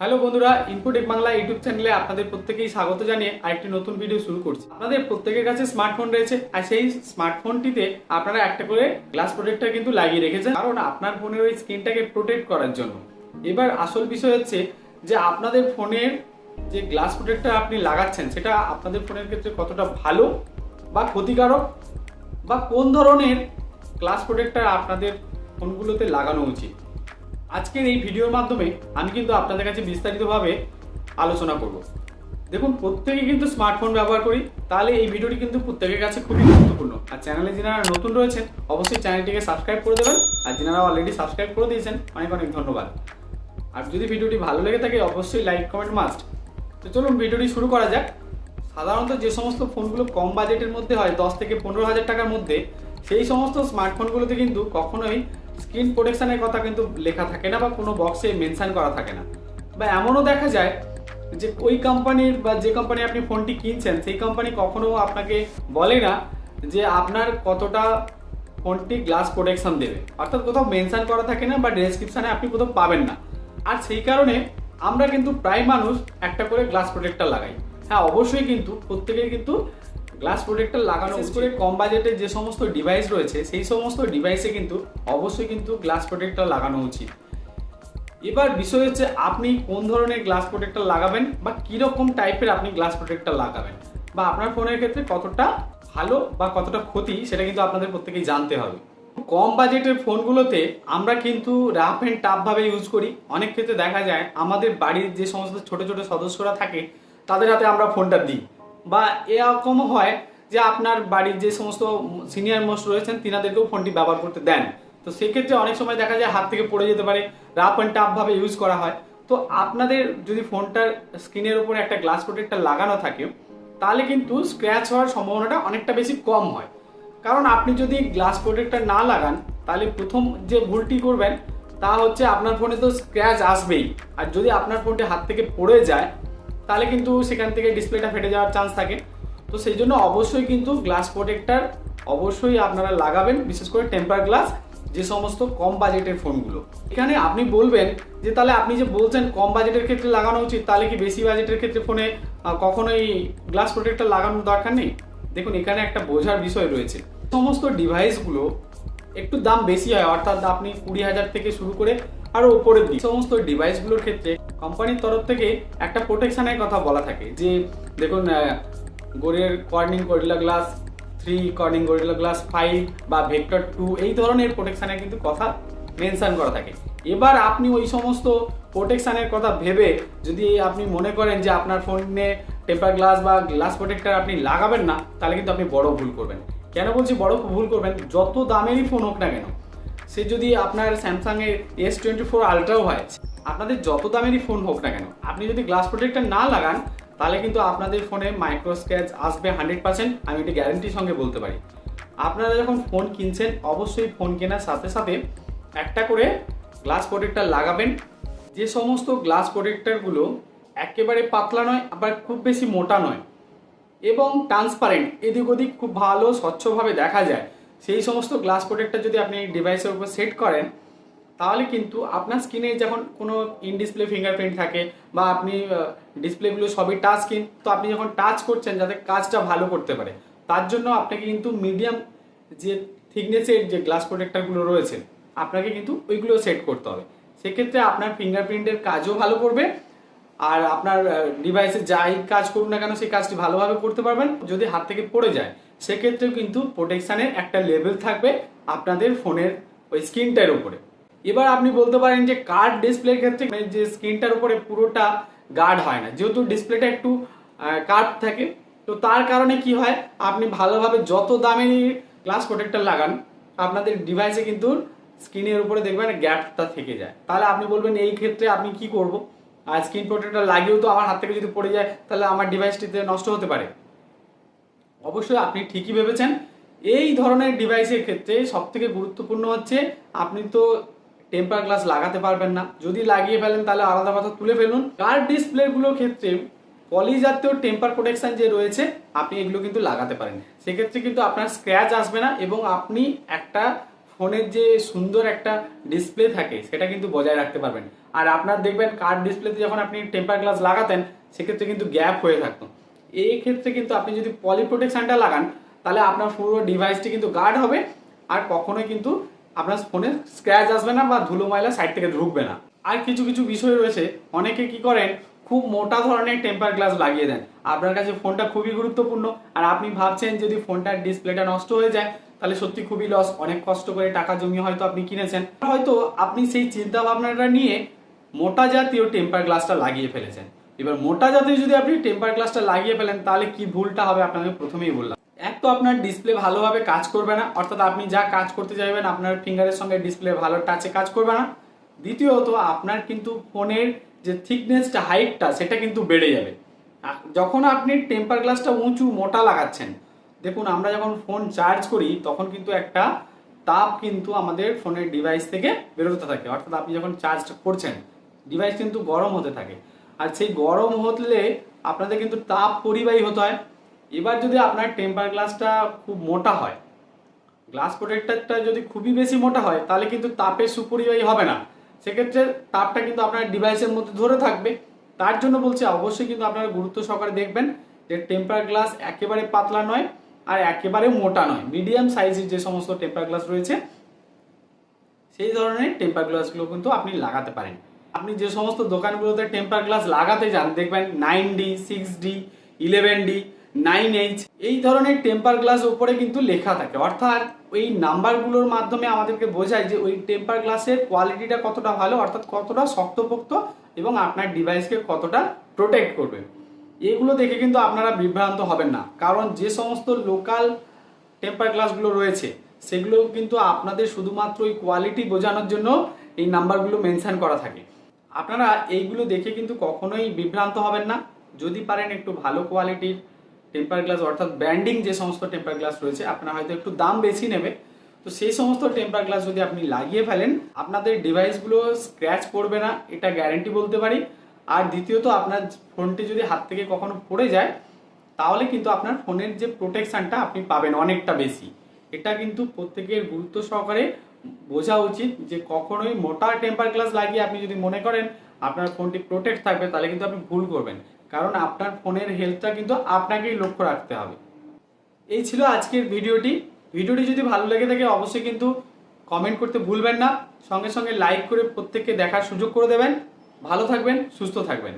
Hello বন্ধুরা input এক Bangla YouTube চ্যানেলে আপনাদের প্রত্যেকেই স্বাগত জানিয়ে আরেকটি নতুন ভিডিও শুরু করছি। আপনাদের প্রত্যেকের কাছে স্মার্টফোন রয়েছে, আর সেই স্মার্টফোনটিতে আপনারা একটা করে গ্লাস প্রোটেক্টর কিন্তু লাগিয়ে রেখেছেন, কারণ আপনার ফোনের ওই স্ক্রিনটাকে প্রোটেক্ট করার জন্য। এবার আসল বিষয় হচ্ছে যে আপনাদের ফোনের যে গ্লাস প্রোটেক্টর আপনি লাগাচ্ছেন, সেটা আপনাদের ফোনের ক্ষেত্রে কতটা ভালো বা ক্ষতিকারক বা কোন ধরনের গ্লাস প্রোটেক্টর আপনাদের ফোনগুলোতে লাগানো উচিত? আজকের এই ভিডিওর মাধ্যমে আমি কিন্তু আপনাদের কাছে বিস্তারিতভাবে আলোচনা করব। দেখুন, প্রত্যেকে কিন্তু স্মার্টফোন ব্যবহার করি, তাহলে এই ভিডিওটি কিন্তু প্রত্যেকের কাছে খুবই গুরুত্বপূর্ণ। আর চ্যানেলে যারা নতুন রয়েছেন, অবশ্যই চ্যানেলটিকে সাবস্ক্রাইব করে দেবেন। আর যারা অলরেডি সাবস্ক্রাইব করে দিয়েছেন, অনেক অনেক ধন্যবাদ। আর যদি ভিডিওটি ভালো লেগে থাকে, অবশ্যই লাইক কমেন্ট মাস্ট তো চলুন, ভিডিওটি শুরু করা যাক। সাধারণত যে সমস্ত ফোনগুলো কম বাজেটের মধ্যে হয়, দশ থেকে পনেরো হাজার টাকার মধ্যে, সেই সমস্ত স্মার্টফোনগুলোতে কিন্তু কখনোই স্ক্রিন প্রোটেকশনের কথা কিন্তু লেখা থাকে না বা কোনো বক্সে মেনশান করা থাকে না। বা এমনও দেখা যায় যে ওই কোম্পানির বা যে কোম্পানি আপনি ফোনটি কিনছেন, সেই কোম্পানি কখনো আপনাকে বলে না যে আপনার কতটা ফোনটি গ্লাস প্রোটেকশন দেবে। অর্থাৎ কোথাও মেনশান করা থাকে না বা ডেসক্রিপশনে আপনি কোথাও পাবেন না। আর সেই কারণে আমরা কিন্তু প্রায় মানুষ একটা করে গ্লাস প্রোটেক্টর লাগাই। হ্যাঁ অবশ্যই কিন্তু প্রত্যেকের কিন্তু গ্লাস প্রোটেক্টর লাগানো বিশেষ করে কম বাজেটের যে সমস্ত ডিভাইস রয়েছে সেই সমস্ত ডিভাইসে কিন্তু অবশ্যই কিন্তু গ্লাস প্রোটেক্টর লাগানো উচিত। এবার বিষয় হচ্ছে আপনি কোন ধরনের গ্লাস প্রোটেক্টর লাগাবেন বা কীরকম টাইপের আপনি গ্লাস প্রোটেক্টর লাগাবেন? বা আপনার ফোনের ক্ষেত্রে কতটা ভালো বা কতটা ক্ষতি সেটা কিন্তু আপনাদের প্রত্যেকেই জানতে হবে। কম বাজেটের ফোনগুলোতে আমরা কিন্তু রাফ অ্যান্ড টাফভাবে ইউজ করি। অনেক ক্ষেত্রে দেখা যায় আমাদের বাড়ির যে সমস্ত ছোট ছোট সদস্যরা থাকে তাদের হাতে আমরা ফোনটা দিই। বা এরকম হয় যে আপনার বাড়ির যে সমস্ত সিনিয়র মোস্ট রয়েছেন, তিনাদেরকেও ফোনটি ব্যবহার করতে দেন। তো সেক্ষেত্রে অনেক সময় দেখা যায় হাত থেকে পড়ে যেতে পারে রাফ অ্যান্ড টাফভাবে ইউজ করা হয়। তো আপনাদের যদি ফোনটার স্ক্রিনের উপরে একটা গ্লাস প্রোটেক্টর লাগানো থাকে, তাহলে কিন্তু স্ক্র্যাচ হওয়ার সম্ভাবনাটা অনেকটা বেশি কম হয়। কারণ আপনি যদি গ্লাস প্রোটেক্টর না লাগান, তাহলে প্রথম যে ভুলটি করবেন, তা হচ্ছে আপনার ফোনে তো স্ক্র্যাচ আসবেই। আর যদি আপনার ফোনটি হাত থেকে পড়ে যায় তাহলে কিন্তু সেখান থেকে ডিসপ্লেটা ফেটে যাওয়ার চান্স থাকে। তো সেই জন্য অবশ্যই কিন্তু গ্লাস প্রোটেক্টর অবশ্যই আপনারা লাগাবেন, বিশেষ করে টেম্পার গ্লাস যে সমস্ত কম বাজেটের ফোনগুলো এখানে আপনি বলবেন যে, তাহলে আপনি যে বলছেন কম বাজেটের ক্ষেত্রে লাগানো উচিত, তাহলে কি বেশি বাজেটের ক্ষেত্রে ফোনে কখনোই গ্লাস প্রোটেক্টর লাগানোর দরকার নেই? দেখুন, এখানে একটা বোঝার বিষয় রয়েছে। সমস্ত ডিভাইসগুলো একটু দাম বেশি হয়, অর্থাৎ আপনি কুড়ি হাজার থেকে শুরু করে আরও উপরের দিক। সমস্ত ডিভাইসগুলোর ক্ষেত্রে কোম্পানির তরফ থেকে একটা প্রোটেকশানের কথা বলা থাকে যে, দেখুন গোরের Corning Gorilla Glass three Corning Gorilla Glass five বা ভেক্টর টু এই ধরনের প্রোটেকশানের কিন্তু কথা মেনশন করা থাকে। এবার আপনি ওই সমস্ত প্রোটেকশানের কথা ভেবে যদি আপনি মনে করেন যে আপনার ফোনে টেম্পার গ্লাস বা গ্লাস প্রোটেক্টর আপনি লাগাবেন না, তাহলে কিন্তু আপনি বড় ভুল করবেন। কেন বলছি বড় ভুল করবেন? যত দামেরই ফোন হোক না কেন, সে যদি আপনার স্যামসাংয়ের এস টোয়েন্টি ফোর আলট্রাও হয় আপনাদের যত দামেরই ফোন হোক না কেন, আপনি যদি গ্লাস প্রোটেক্টর না লাগান, তাহলে কিন্তু আপনাদের ফোনে মাইক্রো স্ক্র্যাচ আসবে হান্ড্রেড পার্সেন্ট আমি এটি গ্যারেন্টির সঙ্গে বলতে পারি। আপনারা যখন ফোন কিনছেন, অবশ্যই ফোন কেনার সাথে সাথে একটা করে গ্লাস প্রোটেক্টর লাগাবেন। যে সমস্ত গ্লাস প্রোটেক্টরগুলো একেবারে পাতলা নয়, আবার খুব বেশি মোটা নয়, এবং ট্রান্সপারেন্ট এদিক ওদিক খুব ভালো, স্বচ্ছভাবে দেখা যায়। সেই সমস্ত গ্লাস প্রোটেক্টর যদি আপনি ডিভাইসের উপর সেট করেন তাহলে কিন্তু আপনার স্ক্রিনে যখন কোনো ইন ডিসপ্লে ফিঙ্গারপ্রিন্ট থাকে বা আপনি ডিসপ্লেগুলো সবই টাচ স্ক্রিন তো আপনি যখন টাচ করছেন যাতে কাজটা ভালো করতে পারে, তার জন্য আপনাকে কিন্তু মিডিয়াম যে থিকনেসের যে গ্লাস প্রোটেক্টরগুলো রয়েছে, আপনাকে কিন্তু ওইগুলো সেট করতে হবে। সেক্ষেত্রে আপনার ফিঙ্গারপ্রিন্টের কাজও ভালো করবে, আর আপনার ডিভাইসে যাই কাজ করুন না কেন সেই কাজটি ভালোভাবে করতে পারবেন। যদি হাত থেকে পড়ে যায়, সেক্ষেত্রেও কিন্তু প্রোটেকশানের একটা লেভেল থাকবে আপনাদের ফোনের ওই স্ক্রিনটার উপরে। এবার আপনি বলতে পারেন যে কার্ড ডিসপ্লের ক্ষেত্রে মানে যে স্ক্রিনটার উপরে পুরোটা গার্ড হয় না। যেহেতু ডিসপ্লেটা একটু কার্ড থাকে, তো তার কারণে কি হয়, আপনি ভালোভাবে যত দামেরই গ্লাস প্রোটেক্টর লাগান, আপনাদের ডিভাইসে কিন্তু স্ক্রিনের উপরে দেখবেন গ্যাপটা থেকে যায়। তাহলে আপনি বলবেন, এই ক্ষেত্রে আপনি কি করব? আর স্ক্রিন প্রোটেক্টর লাগিয়েও তো আমার হাত থেকে যদি পড়ে যায়, তাহলে আমার ডিভাইসটিতে নষ্ট হতে পারে। অবশ্যই আপনি ঠিকই ভেবেছেন। এই ধরনের ডিভাইসের ক্ষেত্রে সবথেকে গুরুত্বপূর্ণ হচ্ছে, আপনি তো টেম্পার গ্লাস লাগাতে পারবেন না। যদি লাগিয়ে ফেলেন, তাহলে আলাদা কথা তুলে ফেলুন। কার্ড ডিসপ্লেগুলোর ক্ষেত্রে পলি জাতীয় টেম্পার প্রোটেকশন যে রয়েছে, আপনি এগুলো কিন্তু লাগাতে পারেন। সেক্ষেত্রে কিন্তু আপনার স্ক্র্যাচ আসবে না এবং আপনি একটা ফোনের যে সুন্দর একটা ডিসপ্লে থাকে, সেটা কিন্তু বজায় রাখতে পারবেন। আর আপনার দেখবেন কার ডিসপ্লেতে যখন আপনি টেম্পার গ্লাস লাগাতেন, সেক্ষেত্রে কিন্তু গ্যাপ হয়ে থাকতো। এই ক্ষেত্রে কিন্তু আপনি যদি পলি প্রোটেকশনটা লাগান, তাহলে আপনার পুরো ডিভাইসটি কিন্তু গার্ড হবে। আর কখনোই কিন্তু আপনার ফোনে স্ক্র্যাচ আসবে না বা ধুলো ময়লা সাইড থেকে ঢুকবে না। আর কিছু কিছু বিষয় রয়েছে, অনেকে কি করেন, খুব মোটা ধরনের টেম্পার গ্লাস লাগিয়ে দেন। আপনার কাছে ফোনটা খুবই গুরুত্বপূর্ণ। আর আপনি ভাবছেন যদি ফোনটার ডিসপ্লেটা নষ্ট হয়ে যায়, তাহলে সত্যি খুবই লস অনেক কষ্ট করে টাকা জমিয়ে হয়তো আপনি কিনেছেন। হয়তো আপনি সেই চিন্তা ভাবনাটা নিয়ে মোটা জাতীয় টেম্পার গ্লাসটা লাগিয়ে ফেলেছেন। এবার মোটা জাতীয় যদি আপনি টেম্পার গ্লাসটা লাগিয়ে ফেলেন, তাহলে কি ভুলটা হবে? আপনাকে প্রথমেই বললাম। এক তো আপনার ডিসপ্লে ভালোভাবে কাজ করবে না, অর্থাৎ আপনি যা কাজ করতে চাইবেন আপনার ফিঙ্গারের সঙ্গে ডিসপ্লে ভালো টাচে কাজ করবে না। দ্বিতীয়ত, আপনার কিন্তু ফোনের যে থিকনেসটা হাইটটা সেটা কিন্তু বেড়ে যাবে। যখন আপনি টেম্পার গ্লাসটা উঁচু, মোটা লাগাচ্ছেন, দেখুন আমরা যখন ফোন চার্জ করি, তখন কিন্তু একটা তাপ কিন্তু আমাদের ফোনের ডিভাইস থেকে বেরোতে থাকে। অর্থাৎ আপনি যখন চার্জ করছেন ডিভাইস কিন্তু গরম হতে থাকে। আর সেই গরম হলে আপনাদের কিন্তু তাপ পরিবাহী হতে হয়। এবার যদি আপনার টেম্পার গ্লাসটা খুব মোটা হয় গ্লাস প্রোটেক্টরটা যদি খুবই বেশি মোটা হয়, তাহলে কিন্তু তাপের সুপরিবাহী হবে না। সেক্ষেত্রে তাপটা কিন্তু আপনার ডিভাইসের মধ্যে ধরে থাকবে। তার জন্য বলছি, অবশ্যই কিন্তু আপনারা গুরুত্ব সহকারে দেখবেন যে টেম্পার গ্লাস একেবারে পাতলা নয় আর একেবারে মোটা নয়। মিডিয়াম সাইজের যে সমস্ত টেম্পার গ্লাস রয়েছে, সেই ধরনের টেম্পার গ্লাসগুলো কিন্তু আপনি লাগাতে পারেন। আপনি যে সমস্ত দোকানগুলোতে টেম্পার গ্লাস লাগাতে যান, দেখবেন nine D six D eleven D nine H এই ধরনের টেম্পার গ্লাস উপরে কিন্তু লেখা থাকে। অর্থাৎ ওই নাম্বারগুলোর মাধ্যমে আমাদেরকে বোঝায় যে ওই টেম্পার গ্লাসের কোয়ালিটিটা কতটা ভালো, অর্থাৎ কতটা শক্তপোক্ত এবং আপনার ডিভাইসকে কতটা প্রোটেক্ট করবে। এগুলো দেখে কিন্তু আপনারা বিভ্রান্ত হবেন না। কারণ যে সমস্ত লোকাল টেম্পার গ্লাসগুলো রয়েছে, সেগুলো কিন্তু আপনাদের শুধুমাত্র ওই কোয়ালিটি বোঝানোর জন্য এই নাম্বারগুলো মেনশান করা থাকে। আপনারা এইগুলো দেখে কিন্তু কখনোই বিভ্রান্ত হবেন না। যদি পারেন একটু ভালো কোয়ালিটির টেম্পার গ্লাস অর্থাৎ ব্র্যান্ডিং যে সমস্ত টেম্পার গ্লাস রয়েছে, আপনারা হয়তো একটু দাম বেশি নেবে। তো সেই সমস্ত টেম্পার গ্লাস যদি আপনি লাগিয়ে ফেলেন, আপনাদের ডিভাইসগুলো স্ক্র্যাচ পড়বে না, এটা গ্যারেন্টি বলতে পারি। আর দ্বিতীয়ত, আপনার ফোনটি যদি হাত থেকে কখনো পড়ে যায়, তাহলে কিন্তু আপনার ফোনের যে প্রোটেকশানটা আপনি পাবেন অনেকটা বেশি। এটা কিন্তু প্রত্যেকের গুরুত্ব সহকারে বোঝা উচিত যে কখনোই মোটা টেম্পার গ্লাস লাগিয়ে আপনি যদি মনে করেন আপনার ফোনটি প্রোটেক্ট থাকবে, তাহলে কিন্তু আপনি ভুল করবেন। কারণ আপনার ফোনের হেলথটা কিন্তু আপনাকেই লক্ষ্য রাখতে হবে। এই ছিল আজকের ভিডিওটি। ভিডিওটি যদি ভালো লেগে থাকে, অবশ্যই কিন্তু কমেন্ট করতে ভুলবেন না। সঙ্গে সঙ্গে লাইক করে প্রত্যেককে দেখার সুযোগ করে দেবেন। ভালো থাকবেন, সুস্থ থাকবেন।